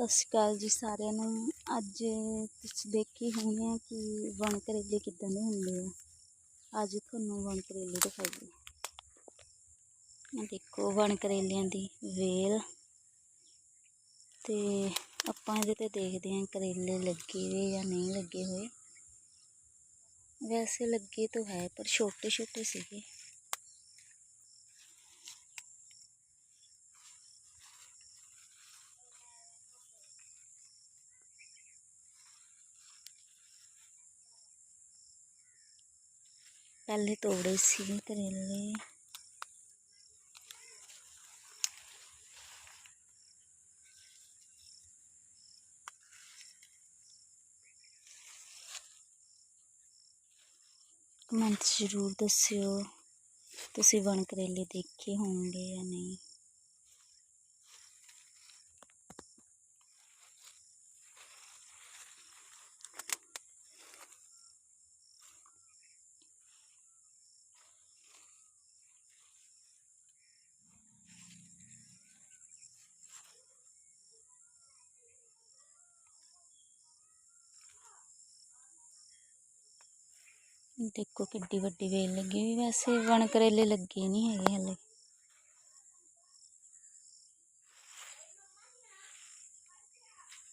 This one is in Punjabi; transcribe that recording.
ਸਤਿ ਸ਼੍ਰੀ ਅਕਾਲ ਜੀ ਸਾਰਿਆਂ ਨੂੰ। ਅੱਜ ਤੁਸੀਂ ਦੇਖੀ ਹੋਣੀ ਆ ਕਿ ਵਣ ਕਰੇਲੇ ਕਿੱਦਾਂ ਦੇ ਹੁੰਦੇ ਆ। ਅੱਜ ਤੁਹਾਨੂੰ ਵਣ ਕਰੇਲੇ ਦਿਖਾਈਏ। ਦੇਖੋ, ਵਣ ਕਰੇਲਿਆਂ ਦੀ ਵੇਲ। ਤੇ ਆਪਾਂ ਇਹਦੇ ਤੇ ਦੇਖਦੇ ਹਾਂ ਕਰੇਲੇ ਲੱਗੇ ਵੇ ਜਾਂ ਨਹੀਂ ਲੱਗੇ ਹੋਏ। ਵੈਸੇ ਲੱਗੇ ਤਾਂ ਹੈ, ਪਰ ਛੋਟੇ ਛੋਟੇ ਸੀਗੇ। ਪਹਿਲੇ ਤੋੜੇ ਸੀ ਕਰੇਲੇ। ਕਮੈਂਟ ਜ਼ਰੂਰ ਦੱਸਿਓ ਤੁਸੀਂ ਵਣ ਕਰੇਲੇ ਦੇਖੇ ਹੋਣਗੇ ਜਾਂ ਨਹੀਂ। ਦੇਖੋ ਕਿੱਡੀ ਵੱਡੀ ਵੇਲ ਲੱਗੀ ਵੀ ਵੈਸੇ ਵਣ ਕਰੇਲੇ ਲੱਗੇ ਨਹੀਂ ਹੈਗੇ ਹਲੇ।